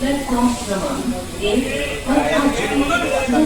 Platform क्रमांक एक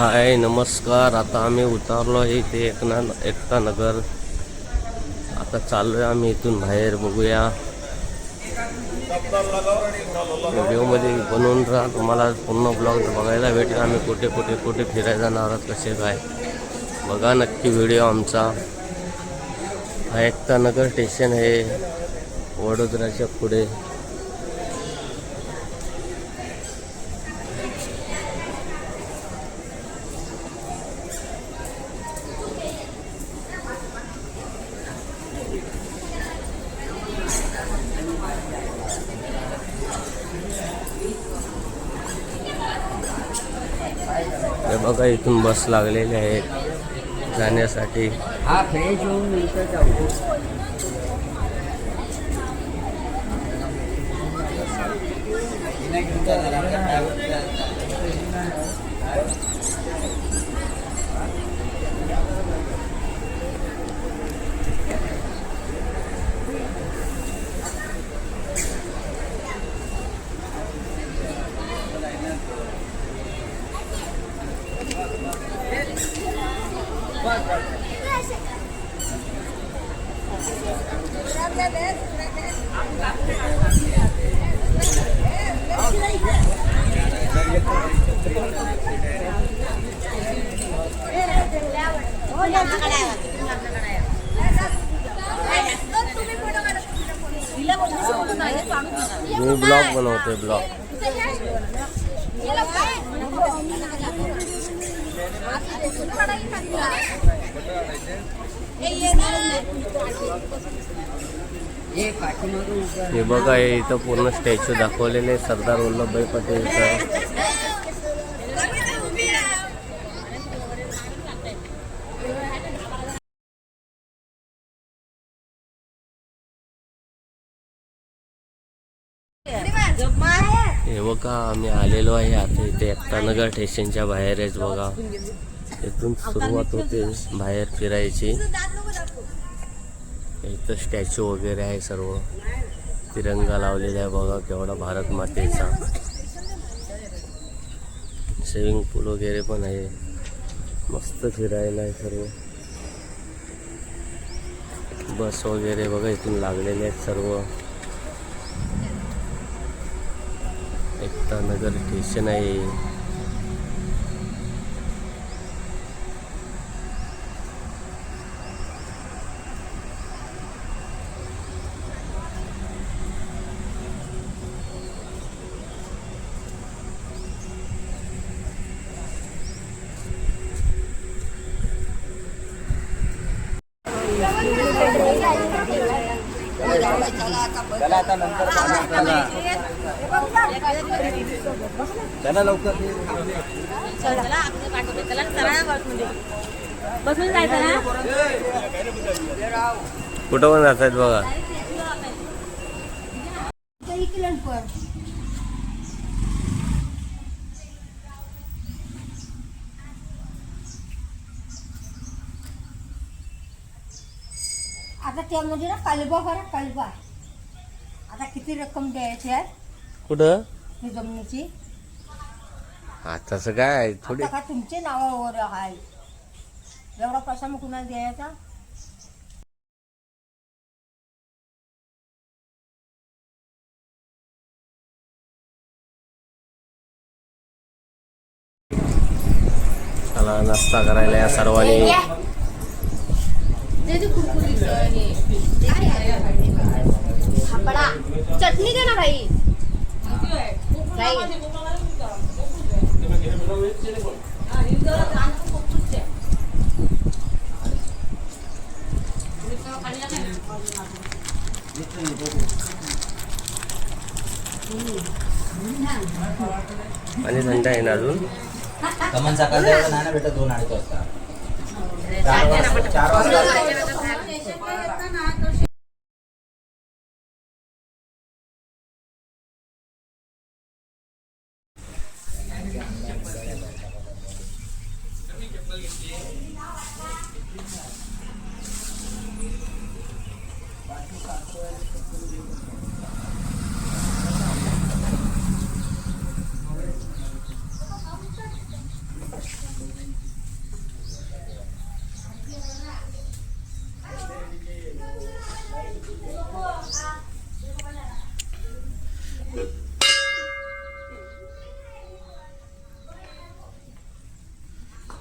हाय नमस्कार. आता आम्ही उतरलो आहे इथे एकना एकता नगर. आता चाललो आहे आम्ही इथून बाहेर बघूया. व्हिडिओमध्ये बनवून राहा. तुम्हाला पूर्ण ब्लॉग बघायला भेटेल. आम्ही कुठे कुठे कुठे फिरायला जाणार आहोत कसे काय. बघा नक्की व्हिडिओ आमचा. हा एकता नगर स्टेशन आहे. वडोदराच्या पुढे. हे बघा इथून बस लागलेले आहेत जाण्यासाठी. हा फ्रेश होऊन नंतर जाऊ. मी ब्लॉग बनवतोय ब्लॉग हे बघा हे इथं पूर्ण स्टॅच्यू दाखवलेले आहे. सरदार वल्लभभाई पटेलचं. हे बघा आम्ही आलेलो आहे आता इथे एकतानगर स्टेशनच्या बाहेर आहेच बघा. इथून सुरुवात होते बाहेर फिरायची. इथं स्टॅच्यू वगैरे आहे सर्व. तिरंगा लावलेला आहे बघा केवढा भारत मातेचा. स्विमिंग पूल वगैरे पण आहे. मस्त फिरायला आहे सर्व. बस वगैरे बघा इथून लागलेले आहेत सर्व. एकता नगर स्टेशन आहे. त्याला आता नंतर चला लवकर. बसून जायचं ना कुठं पण जात बघा. आता त्यामध्ये म्हणजे ना कालबा भरा कालबा आता किती रक्कम द्यायची आहे? कुठं? ही जमिनीची? हा तसं काय थोडी आता का तुमचे नावावर आहे? एवढा पैसा मग कुणाला द्यायचा? चला नाश्ता करायला या सर्वांनी. फाफडा चटणी दे ना भाई भाई आणि थंड आहे ना अजून? कमन सकाळ नाही ना भेटत दोन अडीच चार वाजता.